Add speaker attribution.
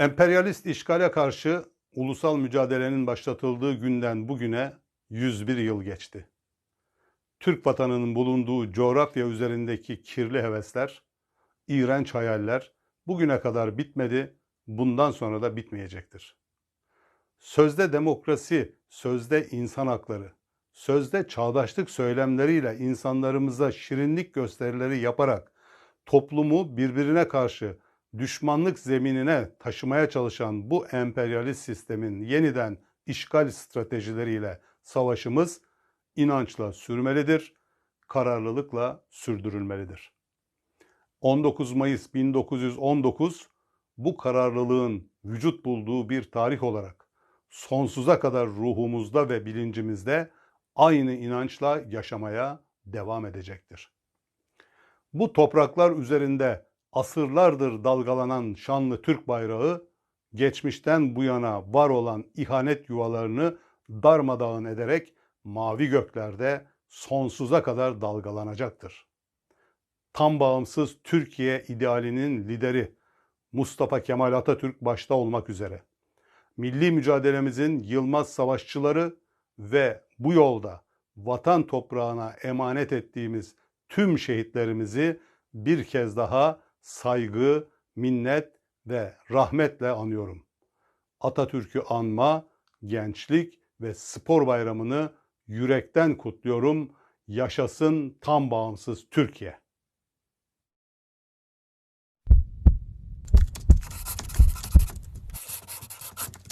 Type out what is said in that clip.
Speaker 1: Emperyalist işgale karşı ulusal mücadelenin başlatıldığı günden bugüne 101 yıl geçti. Türk vatanının bulunduğu coğrafya üzerindeki kirli hevesler, iğrenç hayaller bugüne kadar bitmedi, bundan sonra da bitmeyecektir. Sözde demokrasi, sözde insan hakları, sözde çağdaşlık söylemleriyle insanlarımıza şirinlik gösterileri yaparak toplumu birbirine karşı düşmanlık zeminine taşımaya çalışan bu emperyalist sistemin yeniden işgal stratejileriyle savaşımız inançla sürmelidir, kararlılıkla sürdürülmelidir. 19 Mayıs 1919 bu kararlılığın vücut bulduğu bir tarih olarak sonsuza kadar ruhumuzda ve bilincimizde aynı inançla yaşamaya devam edecektir. Bu topraklar üzerinde asırlardır dalgalanan şanlı Türk bayrağı geçmişten bu yana var olan ihanet yuvalarını darmadağın ederek mavi göklerde sonsuza kadar dalgalanacaktır. Tam bağımsız Türkiye idealinin lideri Mustafa Kemal Atatürk başta olmak üzere milli mücadelemizin yılmaz savaşçıları ve bu yolda vatan toprağına emanet ettiğimiz tüm şehitlerimizi bir kez daha saygı, minnet ve rahmetle anıyorum. Atatürk'ü anma, gençlik ve spor bayramını yürekten kutluyorum. Yaşasın tam bağımsız Türkiye.